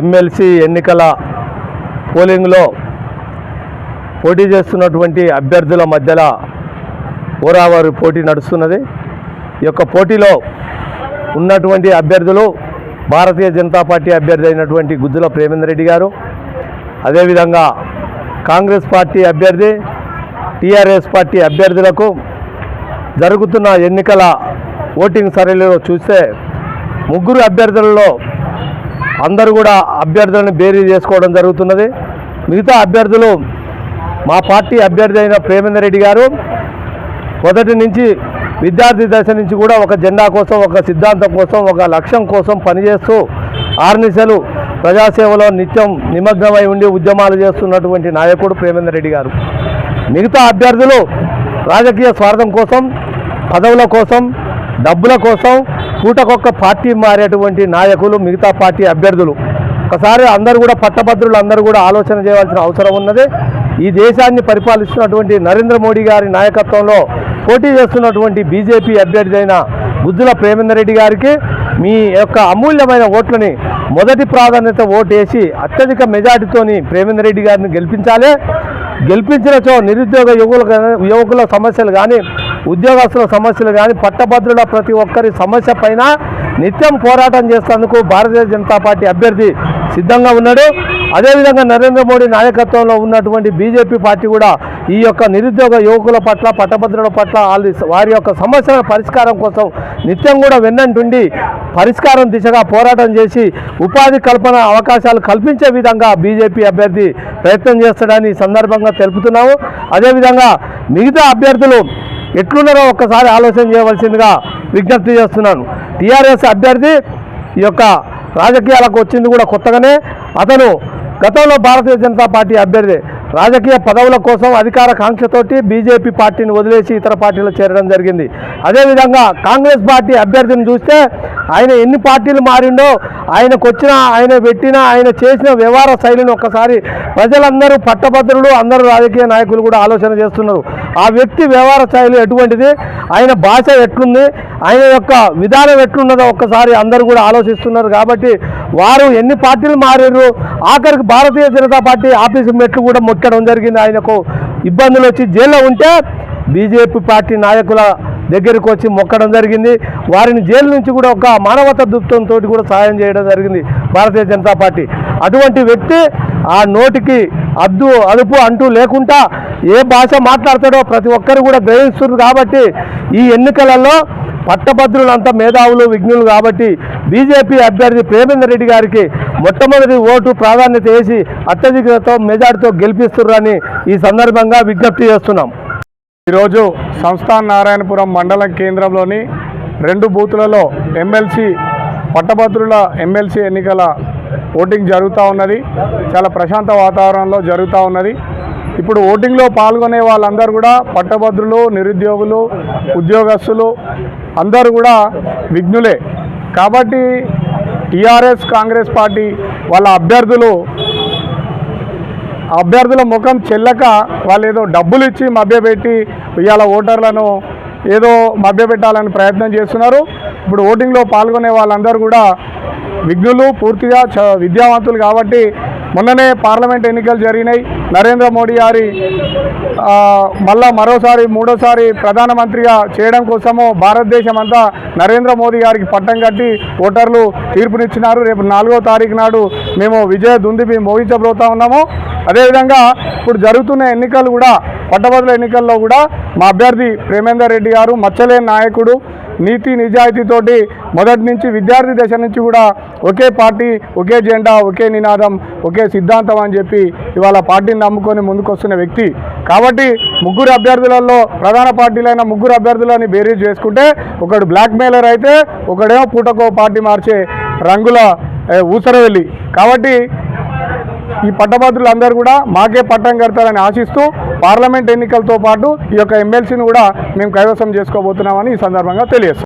MLC ఎన్నికల పోలింగ్లో పోటీ చేస్తున్నటువంటి అభ్యర్థుల మధ్యలో ఓరావారి పోటీ నడుస్తున్నది. ఈ యొక్క పోటీలో ఉన్నటువంటి అభ్యర్థులు భారతీయ జనతా పార్టీ అభ్యర్థి అయినటువంటి గుజ్జుల ప్రేమేందర్ రెడ్డి గారు అదేవిధంగా కాంగ్రెస్ పార్టీ అభ్యర్థి టీఆర్ఎస్ పార్టీ అభ్యర్థులకు జరుగుతున్న ఎన్నికల ఓటింగ్ సర్వేలో చూస్తే ముగ్గురు అభ్యర్థులలో అందరూ కూడా అభ్యర్థులను బేరీ చేసుకోవడం జరుగుతున్నది. మిగతా అభ్యర్థులు మా పార్టీ అభ్యర్థి అయిన ప్రేమేందర్ రెడ్డి గారు మొదటి నుంచి విద్యార్థి దశ నుంచి కూడా ఒక జెండా కోసం ఒక సిద్ధాంతం కోసం ఒక లక్ష్యం కోసం పనిచేస్తూ ఆర్నిశలు ప్రజాసేవలో నిత్యం నిమగ్నమై ఉండి ఉద్యమాలు చేస్తున్నటువంటి నాయకుడు ప్రేమేందర్ రెడ్డి గారు. మిగతా అభ్యర్థులు రాజకీయ స్వార్థం కోసం పదవుల కోసం డబ్బుల కోసం పూటకొక్క పార్టీ మారేటువంటి నాయకులు మిగతా పార్టీ అభ్యర్థులు. ఒకసారి అందరూ కూడా పట్టభద్రులు అందరూ కూడా ఆలోచన చేయవలసిన అవసరం ఉన్నది. ఈ దేశాన్ని పరిపాలిస్తున్నటువంటి నరేంద్ర మోడీ గారి నాయకత్వంలో పోటీ చేస్తున్నటువంటి బీజేపీ అభ్యర్థి అయిన గుజ్జుల ప్రేమేందర్ రెడ్డి గారికి మీ యొక్క అమూల్యమైన ఓట్లని మొదటి ప్రాధాన్యత ఓటు వేసి అత్యధిక మెజార్టీతోని ప్రేమేందర్ రెడ్డి గారిని గెలిపించాలి. గెలిపించినచో నిరుద్యోగ యువకుల యువకుల సమస్యలు కానీ ఉద్యోగస్తుల సమస్యలు కానీ పట్టభద్రుల ప్రతి ఒక్కరి సమస్య పైన నిత్యం పోరాటం చేసేందుకు భారతీయ జనతా పార్టీ అభ్యర్థి సిద్ధంగా ఉన్నాడు. అదేవిధంగా నరేంద్ర మోడీ నాయకత్వంలో ఉన్నటువంటి బీజేపీ పార్టీ కూడా ఈ యొక్క నిరుద్యోగ యువకుల పట్ల పట్టభద్రుల పట్ల వాళ్ళ వారి యొక్క సమస్యల పరిష్కారం కోసం నిత్యం కూడా వెన్నంటుండి పరిష్కారం దిశగా పోరాటం చేసి ఉపాధి కల్పన అవకాశాలు కల్పించే విధంగా బీజేపీ అభ్యర్థి ప్రయత్నం చేస్తాడని సందర్భంగా తెలుపుతున్నాము. అదేవిధంగా మిగతా అభ్యర్థులు ఎట్లున్నారో ఒక్కసారి ఆలోచన చేయవలసిందిగా విజ్ఞప్తి చేస్తున్నాను. టీఆర్ఎస్ అభ్యర్థి ఈ యొక్క రాజకీయాలకు వచ్చింది కూడా కొత్తగానే. అతను గతంలో భారతీయ జనతా పార్టీ అభ్యర్థి రాజకీయ పదవుల కోసం అధికార కాంక్షతోటి బీజేపీ పార్టీని వదిలేసి ఇతర పార్టీలో చేరడం జరిగింది. అదేవిధంగా కాంగ్రెస్ పార్టీ అభ్యర్థిని చూస్తే ఆయన ఎన్ని పార్టీలు మారిండో ఆయనకు వచ్చిన ఆయన పెట్టిన ఆయన చేసిన వ్యవహార శైలిని ఒక్కసారి ప్రజలందరూ పట్టభద్రులు అందరూ రాజకీయ నాయకులు కూడా ఆలోచన చేస్తున్నారు. ఆ వ్యక్తి వ్యవహార శైలి ఎటువంటిది? ఆయన భాష ఎట్లుంది? ఆయన యొక్క విధానం ఎట్లున్నదో ఒక్కసారి అందరూ కూడా ఆలోచిస్తున్నారు కాబట్టి వారు ఎన్ని పార్టీలు మారారు? ఆఖరికి భారతీయ జనతా పార్టీ ఆఫీసు మెట్లు కూడా మొక్కడం జరిగింది. ఆయనకు ఇబ్బందులు వచ్చి జైల్లో ఉంటే బీజేపీ పార్టీ నాయకుల దగ్గరికి వచ్చి మొక్కడం జరిగింది. వారిని జైలు నుంచి కూడా ఒక మానవత దృప్తంతో కూడా సహాయం చేయడం జరిగింది భారతీయ జనతా పార్టీ. అటువంటి వ్యక్తి ఆ నోటికి అద్దు అదుపు అంటూ లేకుండా ఏ భాష మాట్లాడతాడో ప్రతి ఒక్కరు కూడా గ్రహిస్తున్నారు కాబట్టి ఈ ఎన్నికలలో పట్టభద్రులంతా మేధావులు విఘ్నులు కాబట్టి బీజేపీ అభ్యర్థి ప్రేమేందర్ రెడ్డి గారికి మొట్టమొదటి ఓటు ప్రాధాన్యత వేసి అత్యధికతో మెజార్టీతో గెలిపిస్తున్నారని ఈ సందర్భంగా విజ్ఞప్తి చేస్తున్నాం. ఈరోజు సంస్థాన్ నారాయణపురం మండలం కేంద్రంలోని రెండు బూతులలో ఎమ్మెల్సీ పట్టభద్రుల ఎమ్మెల్సీ ఎన్నికల ఓటింగ్ జరుగుతూ ఉన్నది. చాలా ప్రశాంత వాతావరణంలో జరుగుతూ ఉన్నది. ఇప్పుడు ఓటింగ్లో పాల్గొనే వాళ్ళందరూ కూడా పట్టభద్రులు నిరుద్యోగులు ఉద్యోగస్తులు అందరూ కూడా విఘ్నులే. కాబట్టి టీఆర్ఎస్ కాంగ్రెస్ పార్టీ వాళ్ళ అభ్యర్థులు అభ్యర్థుల ముఖం చెల్లక వాళ్ళు ఏదో డబ్బులు ఇచ్చి మభ్యపెట్టి ఇవాళ ఓటర్లను ఏదో మభ్యపెట్టాలని ప్రయత్నం చేస్తున్నారు. ఇప్పుడు ఓటింగ్లో పాల్గొనే వాళ్ళందరూ కూడా విఘ్నులు పూర్తిగా చ విద్యావంతులు కాబట్టి మొన్ననే పార్లమెంట్ ఎన్నికలు జరిగినాయి. నరేంద్ర మోడీ గారి మళ్ళా మరోసారి మూడోసారి ప్రధానమంత్రిగా చేయడం కోసము భారతదేశం అంతా నరేంద్ర మోదీ గారికి పట్టం కట్టి ఓటర్లు తీర్పునిచ్చినారు. రేపు నాలుగో తారీఖు నాడు మేము విజయ దుందిబి మోగించబోతా ఉన్నాము. అదేవిధంగా ఇప్పుడు జరుగుతున్న ఎన్నికలు కూడా పట్టభద్రుల ఎన్నికల్లో కూడా మా అభ్యర్థి ప్రేమేందర్ రెడ్డి గారు మచ్చలేని నాయకుడు నీతి నిజాయితీతోటి మొదటి నుంచి విద్యార్థి దశ నుంచి కూడా ఒకే పార్టీ ఒకే జెండా ఒకే నినాదం ఒకే సిద్ధాంతం అని చెప్పి ఇవాళ పార్టీని నమ్ముకొని ముందుకొస్తున్న వ్యక్తి. కాబట్టి ముగ్గురు అభ్యర్థులలో ప్రధాన పార్టీలైన ముగ్గురు అభ్యర్థులని బేరీజ్ చేసుకుంటే ఒకడు బ్లాక్ మెయిలర్ అయితే ఒకడేమో పూటకో పార్టీ మార్చే రంగుల ఊసరవెల్లి. కాబట్టి ఈ పట్టభద్రులు అందరూ కూడా మాకే పట్టం కడతారని ఆశిస్తూ పార్లమెంట్ ఎన్నికలతో పాటు ఈ యొక్క ఎమ్మెల్సీని కూడా మేము కైవసం చేసుకోబోతున్నామని ఈ సందర్భంగా తెలియజేస్తాం